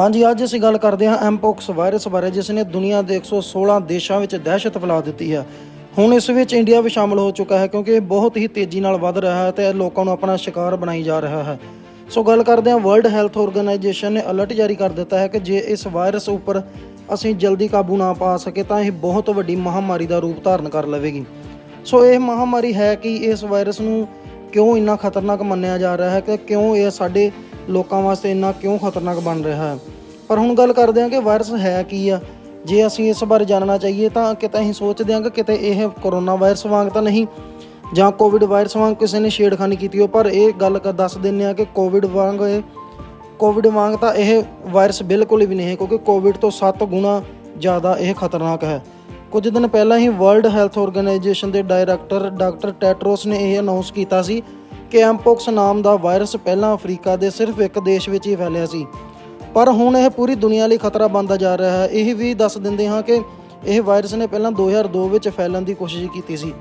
ਹਾਂਜੀ, ਅੱਜ ਅਸੀਂ ਗੱਲ ਕਰਦੇ ਹਾਂ ਐਮਪੋਕਸ ਵਾਇਰਸ ਬਾਰੇ, ਜਿਸ ਨੇ ਦੁਨੀਆ ਦੇ 116 ਦੇਸ਼ਾਂ ਵਿੱਚ ਦਹਿਸ਼ਤ ਫੈਲਾ ਦਿੱਤੀ ਹੈ। ਹੁਣ ਇਸ ਵਿੱਚ ਇੰਡੀਆ ਵੀ ਸ਼ਾਮਲ ਹੋ ਚੁੱਕਾ ਹੈ, ਕਿਉਂਕਿ ਇਹ ਬਹੁਤ ਹੀ ਤੇਜ਼ੀ ਨਾਲ ਵੱਧ ਰਿਹਾ ਹੈ ਤੇ ਇਹ ਲੋਕਾਂ ਨੂੰ ਆਪਣਾ ਸ਼ਿਕਾਰ ਬਣਾਈ ਜਾ ਰਿਹਾ ਹੈ। ਸੋ ਗੱਲ ਕਰਦੇ ਹਾਂ ਵਰਲਡ ਹੈਲਥ ਆਰਗੇਨਾਈਜੇਸ਼ਨ ਨੇ ਅਲਰਟ ਜਾਰੀ ਕਰ ਦਿੱਤਾ ਹੈ ਕਿ ਜੇ ਇਸ ਵਾਇਰਸ ਉੱਪਰ ਅਸੀਂ ਜਲਦੀ ਕਾਬੂ ਨਾ ਪਾ ਸਕੇ, ਤਾਂ ਇਹ ਬਹੁਤ ਵੱਡੀ ਮਹਾਮਾਰੀ ਦਾ ਰੂਪ ਧਾਰਨ ਕਰ ਲਵੇਗੀ। ਸੋ ਇਹ ਮਹਾਮਾਰੀ ਹੈ ਕਿ ਇਸ ਵਾਇਰਸ ਨੂੰ ਕਿਉਂ ਇੰਨਾ ਖਤਰਨਾਕ ਮੰਨਿਆ ਜਾ ਰਿਹਾ ਹੈ ਕਿ ਕਿਉਂ ਇਹ ਸਾਡੇ ਲੋਕਾਂ ਵਾਸਤੇ ਇੰਨਾ ਕਿਉਂ ਖਤਰਨਾਕ ਬਣ ਰਿਹਾ ਹੈ? ਪਰ ਹੁਣ ਗੱਲ ਕਰਦੇ ਹਾਂ ਕਿ ਵਾਇਰਸ ਹੈ ਕੀ ਆ। ਜੇ ਅਸੀਂ ਇਸ ਬਾਰੇ ਜਾਣਨਾ ਚਾਹੀਏ ਤਾਂ ਕਿਤੇ ਅਸੀਂ ਸੋਚਦੇ ਹਾਂ ਕਿ ਕਿਤੇ ਇਹ ਕਰੋਨਾ ਵਾਇਰਸ ਵਾਂਗ ਤਾਂ ਨਹੀਂ ਜਾਂ ਕੋਵਿਡ ਵਾਇਰਸ ਵਾਂਗ ਕਿਸੇ ਨੇ ਛੇੜਖਾਨੀ ਕੀਤੀ ਹੋ ਪਰ ਇਹ ਗੱਲ ਕ- ਦੱਸ ਦਿੰਦੇ ਆ ਕਿ ਕੋਵਿਡ ਵਾਂਗ ਇਹ, ਕੋਵਿਡ ਵਾਂਗ ਤਾਂ ਇਹ ਵਾਇਰਸ ਬਿਲਕੁਲ ਵੀ ਨਹੀਂ ਹੈ, ਕਿਉਂਕਿ ਕੋਵਿਡ ਤੋਂ 7 ਗੁਣਾ ਜ਼ਿਆਦਾ ਇਹ ਖਤਰਨਾਕ ਹੈ। ਕੁਝ ਦਿਨ ਪਹਿਲਾਂ ਹੀ ਵਰਲਡ ਹੈਲਥ ਆਰਗੇਨਾਈਜੇਸ਼ਨ ਦੇ ਡਾਇਰੈਕਟਰ ਡਾਕਟਰ ਟੈਟਰੋਸ ਨੇ ਇਹ ਅਨਾਉਂਸ ਕੀਤਾ ਸੀ ਕਿ ਐਮਪੋਕਸ ਨਾਮ ਦਾ ਵਾਇਰਸ ਪਹਿਲਾਂ ਅਫਰੀਕਾ ਦੇ ਸਿਰਫ ਇੱਕ ਦੇਸ਼ ਵਿੱਚ ਹੀ ਫੈਲਿਆ ਸੀ। ਪਰ ਹੁਣ ਇਹ ਪੂਰੀ ਦੁਨੀਆ ਲਈ ਖਤਰਾ ਬਣਦਾ ਜਾ ਰਿਹਾ ਹੈ। ਇਹ ਵੀ ਦੱਸ ਦਿੰਦੇ ਹਾਂ ਕਿ ਇਹ ਵਾਇਰਸ ਨੇ ਪਹਿਲਾਂ 2002 ਵਿੱਚ ਫੈਲਣ ਦੀ ਕੋਸ਼ਿਸ਼ ਕੀਤੀ ਸੀ।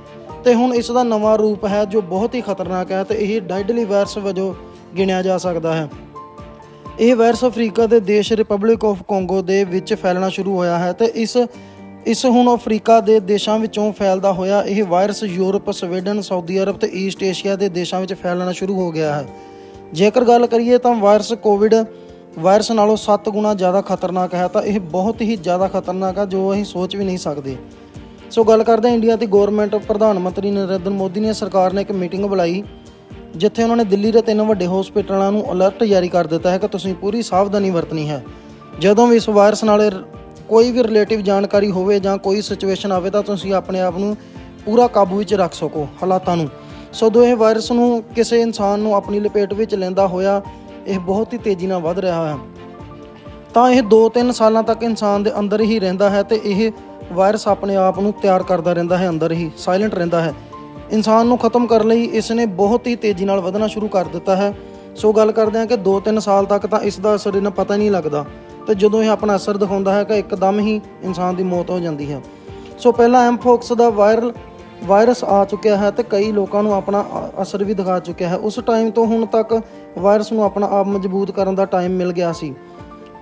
ਤੇ ਹੁਣ ਇਸ ਦਾ ਨਵਾਂ ਰੂਪ ਹੈ ਜੋ ਬਹੁਤ ਹੀ ਖਤਰਨਾਕ ਹੈ ਤੇ ਇਹ ਡੈਡਲੀ ਵਾਇਰਸ ਵਜੋਂ ਗਿਣਿਆ ਜਾ ਸਕਦਾ ਹੈ। ਇਹ ਵਾਇਰਸ ਅਫਰੀਕਾ ਦੇ ਦੇਸ਼ ਰਿਪਬਲਿਕ ਆਫ ਕੰਗੋ ਦੇ ਵਿੱਚ ਫੈਲਣਾ ਸ਼ੁਰੂ ਹੋਇਆ ਹੈ ਤੇ ਇਸ ਇਸ ਹੁਣ ਅਫਰੀਕਾ ਦੇ ਦੇਸ਼ਾਂ ਵਿੱਚੋਂ ਫੈਲਦਾ ਹੋਇਆ ਇਹ virus Europe, Sweden, Saudi Arab ਤੇ ਈਸਟ ਏਸ਼ੀਆ ਦੇ ਦੇਸ਼ਾਂ ਵਿੱਚ ਫੈਲਣਾ ਸ਼ੁਰੂ ਹੋ ਗਿਆ ਹੈ। ਜੇਕਰ ਗੱਲ ਕਰੀਏ ਤਾਂ ਵਾਇਰਸ ਕੋਵਿਡ ਵਾਇਰਸ ਨਾਲੋਂ 7 ਗੁਣਾ ਜ਼ਿਆਦਾ ਖਤਰਨਾਕ ਹੈ ਤਾਂ ਇਹ ਬਹੁਤ ਹੀ ਜ਼ਿਆਦਾ ਖਤਰਨਾਕ ਹੈ ਜੋ ਅਸੀਂ ਸੋਚ ਵੀ ਨਹੀਂ ਸਕਦੇ। ਸੋ ਗੱਲ ਕਰਦੇ ਹਾਂ ਇੰਡੀਆ ਦੀ ਗਵਰਨਮੈਂਟ, ਪ੍ਰਧਾਨ ਮੰਤਰੀ ਨਰਿੰਦਰ ਮੋਦੀ ਨੇ ਸਰਕਾਰ ਨੇ ਇੱਕ ਮੀਟਿੰਗ ਬੁਲਾਈ, ਜਿੱਥੇ ਉਹਨਾਂ ਨੇ ਦਿੱਲੀ ਦੇ ਤਿੰਨ ਵੱਡੇ ਹਸਪਤਾਲਾਂ ਨੂੰ ਅਲਰਟ ਜਾਰੀ ਕਰ ਦਿੱਤਾ ਹੈ ਕਿ ਤੁਸੀਂ ਪੂਰੀ ਸਾਵਧਾਨੀ ਵਰਤਣੀ ਹੈ। ਜਦੋਂ ਵੀ ਇਸ ਵਾਇਰਸ ਨਾਲ ਕੋਈ ਵੀ ਰਿਲੇਟਿਵ ਜਾਣਕਾਰੀ ਹੋਵੇ ਜਾਂ ਕੋਈ ਸਿਚੁਏਸ਼ਨ ਆਵੇ ਤਾਂ ਤੁਸੀਂ ਆਪਣੇ ਆਪ ਨੂੰ ਪੂਰਾ ਕਾਬੂ ਵਿੱਚ ਰੱਖ ਸਕੋ ਹਾਲਾਤਾਂ ਨੂੰ। ਸੋ ਦੋ ਇਹ ਵਾਇਰਸ ਨੂੰ ਕਿਸੇ ਇਨਸਾਨ ਨੂੰ ਆਪਣੀ ਲਪੇਟ ਵਿੱਚ ਲੈਂਦਾ ਹੋਇਆ ਇਹ ਬਹੁਤ ਹੀ ਤੇਜ਼ੀ ਨਾਲ ਵੱਧ ਰਿਹਾ ਹੈ। ਤਾਂ ਇਹ 2-3 ਸਾਲਾਂ ਤੱਕ ਇਨਸਾਨ ਦੇ ਅੰਦਰ ਹੀ ਰਹਿੰਦਾ ਹੈ ਤੇ ਇਹ ਵਾਇਰਸ ਆਪਣੇ ਆਪ ਨੂੰ ਤਿਆਰ ਕਰਦਾ ਰਹਿੰਦਾ ਹੈ, ਅੰਦਰ ਹੀ ਸਾਇਲੈਂਟ ਰਹਿੰਦਾ ਹੈ। ਇਨਸਾਨ ਨੂੰ ਖਤਮ ਕਰਨ ਲਈ ਇਸ ਨੇ ਬਹੁਤ ਹੀ ਤੇਜ਼ੀ ਨਾਲ ਵਧਣਾ ਸ਼ੁਰੂ ਕਰ ਦਿੱਤਾ ਹੈ। ਸੋ ਗੱਲ ਕਰਦੇ ਹਾਂ ਕਿ 2-3 ਸਾਲ ਤੱਕ ਤਾਂ ਇਸ ਦਾ ਅਸਰ ਇਹਨਾਂ ਪਤਾ ਹੀ ਨਹੀਂ ਲੱਗਦਾ। ਤੇ ਜਦੋਂ ਇਹ ਆਪਣਾ ਅਸਰ ਦਿਖਾਉਂਦਾ ਹੈ ਕਿ ਇੱਕਦਮ ਹੀ ਇਨਸਾਨ ਦੀ ਮੌਤ ਹੋ ਜਾਂਦੀ ਹੈ। ਸੋ ਪਹਿਲਾਂ ਐਮਫੋਕਸ ਦਾ ਵਾਇਰਲ ਵਾਇਰਸ ਆ ਚੁੱਕਿਆ ਹੈ ਤੇ ਕਈ ਲੋਕਾਂ ਨੂੰ ਆਪਣਾ ਅਸਰ ਵੀ ਦਿਖਾ ਚੁੱਕਿਆ ਹੈ। ਉਸ ਟਾਈਮ ਤੋਂ ਹੁਣ ਤੱਕ ਵਾਇਰਸ ਨੂੰ ਆਪਣਾ ਆਪ ਮਜ਼ਬੂਤ ਕਰਨ ਦਾ ਟਾਈਮ ਮਿਲ ਗਿਆ ਸੀ।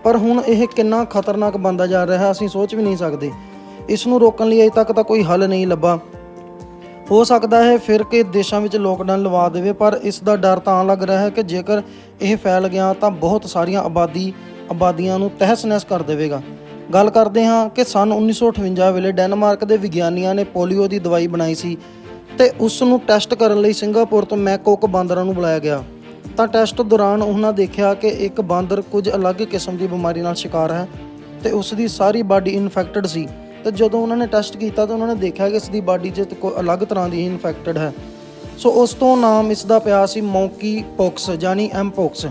ਪਰ ਹੁਣ ਇਹ ਕਿੰਨਾ ਖਤਰਨਾਕ ਬਣਦਾ ਜਾ ਰਿਹਾ ਹੈ, ਅਸੀਂ ਸੋਚ ਵੀ ਨਹੀਂ ਸਕਦੇ। ਇਸ ਨੂੰ ਰੋਕਣ ਲਈ ਅਜੇ ਤੱਕ ਤਾਂ ਕੋਈ ਹੱਲ ਨਹੀਂ ਲੱਭਾ। ਹੋ ਸਕਦਾ ਹੈ ਫਿਰ ਕਿ ਦੇਸ਼ਾਂ ਵਿੱਚ ਲੋਕਡਾਊਨ ਲਵਾ ਦੇਵੇ, ਪਰ ਇਸ ਦਾ ਡਰ ਤਾਂ ਲੱਗ ਰਿਹਾ ਹੈ ਕਿ ਜੇਕਰ ਇਹ ਫੈਲ ਗਿਆ ਤਾਂ ਬਹੁਤ ਸਾਰੀਆਂ ਆਬਾਦੀ ਆਬਾਦੀਆਂ ਨੂੰ ਤਹਿਸ-ਨਹਿਸ ਕਰ ਦੇਵੇਗਾ। ਗੱਲ ਕਰਦੇ ਹਾਂ ਕਿ ਸਨ 1958 ਵੇਲੇ ਡੈਨਮਾਰਕ ਦੇ ਵਿਗਿਆਨੀਆਂ ਨੇ ਪੋਲੀਓ ਦੀ ਦਵਾਈ ਬਣਾਈ ਸੀ ਤੇ ਉਸ ਨੂੰ ਟੈਸਟ ਕਰਨ ਲਈ ਸਿੰਗਾਪੁਰ ਤੋਂ ਮੈਕੋਕ ਬਾਂਦਰਾਂ ਨੂੰ ਬੁਲਾਇਆ ਗਿਆ। ਤਾਂ ਟੈਸਟ ਦੌਰਾਨ ਉਹਨਾਂ ਦੇਖਿਆ ਕਿ ਇੱਕ ਬਾਂਦਰ ਕੁਝ ਅਲੱਗ ਕਿਸਮ ਦੀ ਬਿਮਾਰੀ ਨਾਲ ਸ਼ਿਕਾਰ ਹੈ ਤੇ ਉਸ ਦੀ ਸਾਰੀ ਬਾਡੀ ਇਨਫੈਕਟਡ ਸੀ। ਤੇ ਜਦੋਂ ਉਹਨਾਂ ਨੇ ਟੈਸਟ ਕੀਤਾ ਤਾਂ ਉਹਨਾਂ ਨੇ ਦੇਖਿਆ ਕਿ ਇਸ ਦੀ ਬਾਡੀ 'ਚ ਕੋਈ ਅਲੱਗ ਤਰ੍ਹਾਂ ਦੀ ਇਨਫੈਕਟਡ ਹੈ। ਸੋ ਉਸ ਤੋਂ ਨਾਮ ਇਸ ਦਾ ਪਿਆ ਸੀ ਮੌਂਕੀ ਪੌਕਸ ਯਾਨੀ ਐਮਪੌਕਸ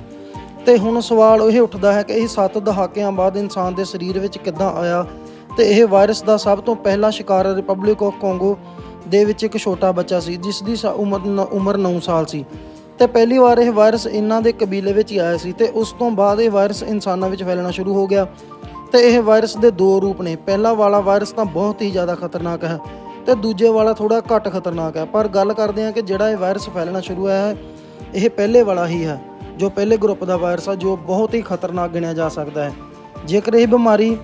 ਤੇ ਹੁਣ ਸਵਾਲ ਇਹ ਉੱਠਦਾ ਹੈ ਕਿ ਇਹ 7 ਦਹਾਕਿਆਂ ਬਾਅਦ ਇਨਸਾਨ ਦੇ ਸਰੀਰ ਵਿੱਚ ਕਿੱਦਾਂ ਆਇਆ ਤੇ ਇਹ ਵਾਇਰਸ ਦਾ ਸਭ ਤੋਂ ਪਹਿਲਾ ਸ਼ਿਕਾਰ ਰਿਪਬਲਿਕ ਆਫ ਕੋਂਗੋ ਦੇ ਵਿੱਚ ਇੱਕ ਛੋਟਾ ਬੱਚਾ ਸੀ, ਜਿਸ ਦੀ ਸ- ਉਮਰ ਨ- ਉਮਰ 9 ਸਾਲ ਸੀ। ਤੇ ਪਹਿਲੀ ਵਾਰ ਇਹ ਵਾਇਰਸ ਇਹਨਾਂ ਦੇ ਕਬੀਲੇ ਵਿੱਚ ਹੀ ਆਇਆ ਸੀ ਤੇ ਉਸ ਤੋਂ ਬਾਅਦ ਇਹ ਵਾਇਰਸ ਇਨਸਾਨਾਂ ਵਿੱਚ ਫੈਲਣਾ ਸ਼ੁਰੂ ਹੋ ਗਿਆ। ਤੇ ਇਹ ਵਾਇਰਸ ਦੇ ਦੋ ਰੂਪ ਨੇ, ਪਹਿਲਾ ਵਾਲਾ ਵਾਇਰਸ ਤਾਂ ਬਹੁਤ ਹੀ ਜ਼ਿਆਦਾ ਖਤਰਨਾਕ ਹੈ ਤੇ ਦੂਜੇ ਵਾਲਾ ਥੋੜਾ ਘੱਟ ਖਤਰਨਾਕ ਹੈ, ਪਰ ਗੱਲ ਕਰਦੇ ਹਾਂ ਕਿ ਜਿਹੜਾ ਇਹ ਵਾਇਰਸ ਫੈਲਣਾ ਸ਼ੁਰੂ ਹੋਇਆ ਹੈ, ਇਹ ਪਹਿਲੇ ਵਾਲਾ ਹੀ ਹੈ। ਜੋ ਪਹਿਲੇ ਗਰੁੱਪ ਦਾ ਵਾਇਰਸ ਆ, ਜੋ ਬਹੁਤ ਹੀ ਖਤਰਨਾਕ ਗਿਣਿਆ ਜਾ ਸਕਦਾ ਹੈ। ਜੇਕਰ ਇਹ ਬਿਮਾਰੀ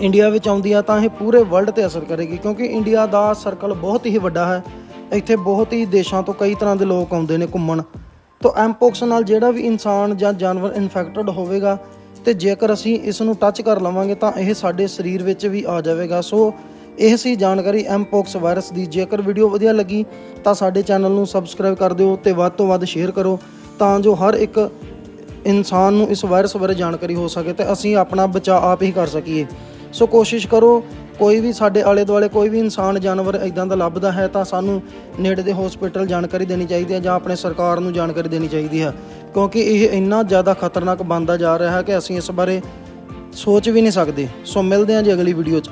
ਇੰਡੀਆ ਵਿੱਚ ਆਉਂਦੀ ਆ, ਤਾਂ ਇਹ ਪੂਰੇ ਵਰਲਡ ਤੇ ਅਸਰ ਕਰੇਗੀ, ਕਿਉਂਕਿ ਇੰਡੀਆ ਦਾ ਸਰਕਲ ਬਹੁਤ ਹੀ ਵੱਡਾ ਹੈ। ਇੱਥੇ ਬਹੁਤ ਹੀ ਦੇਸ਼ਾਂ ਤੋਂ ਕਈ ਤਰ੍ਹਾਂ ਦੇ ਲੋਕ ਆਉਂਦੇ ਨੇ ਘੁੰਮਣ। ਤਾਂ ਐਮਪੋਕਸ ਨਾਲ ਜਿਹੜਾ ਵੀ ਇਨਸਾਨ ਜਾਂ ਜਾਨਵਰ ਇਨਫੈਕਟਡ ਹੋਵੇਗਾ, ਤੇ ਜੇਕਰ ਅਸੀਂ ਇਸ ਨੂੰ ਟੱਚ ਕਰ ਲਵਾਂਗੇ, ਤਾਂ ਇਹ ਸਾਡੇ ਸਰੀਰ ਵਿੱਚ ਵੀ ਆ ਜਾਵੇਗਾ। ਸੋ ਇਹ ਸੀ ਜਾਣਕਾਰੀ ਐਮਪੋਕਸ ਵਾਇਰਸ ਦੀ। ਜੇਕਰ ਵੀਡੀਓ ਵਧੀਆ ਲੱਗੀ, ਤਾਂ ਸਾਡੇ ਚੈਨਲ ਨੂੰ ਸਬਸਕ੍ਰਾਈਬ ਕਰ ਦਿਓ ਤੇ ਵੱਧ ਤੋਂ ਵੱਧ ਸ਼ੇਅਰ ਕਰੋ। ਤਾਂ ਜੋ ਹਰ ਇੱਕ ਇਨਸਾਨ ਨੂੰ ਇਸ ਵਾਇਰਸ ਬਾਰੇ ਜਾਣਕਾਰੀ ਹੋ ਸਕੇ ਤੇ ਅਸੀਂ ਆਪਣਾ ਬਚਾਅ ਆਪ ਹੀ ਕਰ ਸਕੀਏ। ਸੋ ਕੋਸ਼ਿਸ਼ ਕਰੋ, ਕੋਈ ਵੀ ਸਾਡੇ ਆਲੇ ਦੁਆਲੇ ਕੋਈ ਵੀ ਇਨਸਾਨ, ਜਾਨਵਰ ਇਦਾਂ ਦਾ ਲੱਭਦਾ ਹੈ ਤਾਂ ਸਾਨੂੰ ਨੇੜੇ ਦੇ ਹਸਪੀਟਲ ਜਾਣਕਾਰੀ ਦੇਣੀ ਚਾਹੀਦੀ ਹੈ ਜਾਂ ਆਪਣੇ ਸਰਕਾਰ ਨੂੰ ਜਾਣਕਾਰੀ ਦੇਣੀ ਚਾਹੀਦੀ ਹੈ। ਕਿਉਂਕਿ ਇਹ ਇੰਨਾ ਜ਼ਿਆਦਾ ਖਤਰਨਾਕ ਬਣਦਾ ਜਾ ਰਿਹਾ ਹੈ ਕਿ ਅਸੀਂ ਇਸ ਬਾਰੇ ਸੋਚ ਵੀ ਨਹੀਂ ਸਕਦੇ। ਸੋ ਮਿਲਦੇ ਹਾਂ ਜੀ ਅਗਲੀ ਵੀਡੀਓ 'ਚ।